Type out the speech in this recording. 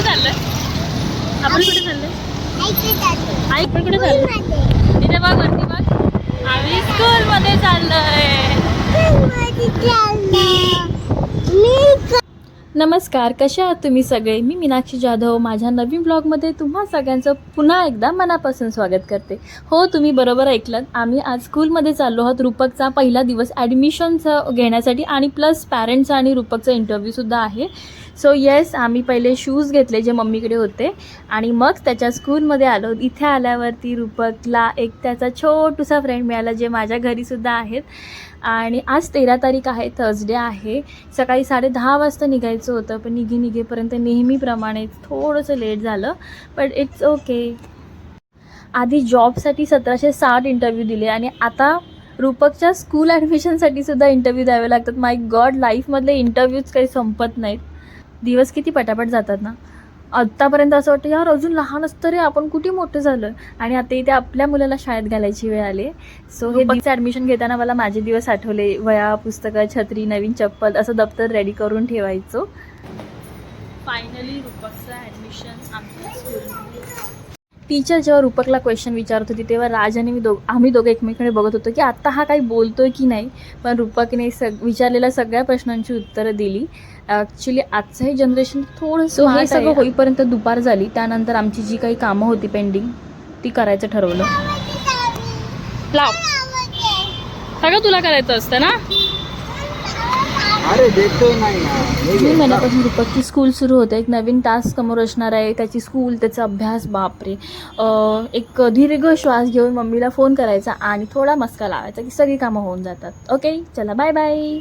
कुठे चाललोय? आपण कुठे चाललोय? आई पण कुठे चाललोय? तिथे बघ वरती बघ. आम्ही स्कूल मध्ये चाललोय. नमस्कार कशा आहात तुम्ही सगळे? मी मीनाक्षी जाधव. माझ्या नवीन ब्लॉगमध्ये तुम्हा सगळ्यांचं पुन्हा एकदा मनापासून स्वागत करते. हो तुम्ही बरोबर ऐकलं आम्ही आज स्कूलमध्ये चाललो आहोत. रूपकचा पहिला दिवस ॲडमिशनचं घेण्यासाठी आणि प्लस पॅरेंट्सचा आणि रूपकचा इंटरव्ह्यूसुद्धा आहे. सो येस आम्ही पहिले शूज घेतले जे मम्मीकडे होते. आणि मग त्याच्या स्कूलमध्ये आलो. इथे आल्यावरती रूपकला एक त्याचा छोटूसा फ्रेंड मिळाला जे माझ्या घरीसुद्धा आहेत. आणि आज तेरा तारीख आहे थर्सडे आहे. सकाळी साडे दहा वाजता निघायचं होतं पण निघे निघेपर्यंत नेहमीप्रमाणे थोडंसं लेट झालं बट इट्स ओके आधी जॉबसाठी सतराशे साठ इंटरव्ह्यू दिले आणि आता रूपकच्या स्कूल ॲडमिशनसाठी सुद्धा इंटरव्ह्यू द्यावे लागतात. माय गॉड लाईफमधले इंटरव्ह्यूज काही संपत नाहीत. दिवस किती पटापट जातात ना? आत्तापर्यंत असं वाटतं यार अजून लहान असतं रे आपण कुठे मोठं झालं आणि आता इथे आपल्या मुलाला शाळेत घालायची वेळ आली. सो हे दिवस ॲडमिशन घेताना मला माझे दिवस आठवले. वया पुस्तकं छत्री नवीन चप्पल असं दप्तर रेडी करून ठेवायचो. फायनली रूपकचं ॲडमिशन आमच्या स्कूलमध्ये टीचर जेव्हा रूपकला क्वेश्चन विचारत होती तेव्हा राज आणि मी दोघ आम्ही दोघं एकमेकांकडे बघत होतो की आत्ता हा काही बोलतोय की नाही पण रूपकने सग विचारलेल्या सगळ्या प्रश्नांची उत्तरं दिली. ॲक्च्युली आजचं हे जनरेशन थोडंसं हे सगळं होईपर्यंत दुपार झाली. त्यानंतर आमची जी काही कामं होती पेंडिंग ती करायचं ठरवलं. लाव सगळं तुला करायचं असतं ना? अरे देखतो नाही ना. महिन्यापासून मी स्कूल सुरू होते. एक नवीन टास्क समोर असणार आहे. त्याची स्कूल त्याचा अभ्यास बापरे. एक दीर्घ श्वास घेऊन मम्मीला फोन करायचा आणि थोडा मस्का लावायचा की सगळी कामं होऊन जातात. ओके चला बाय बाय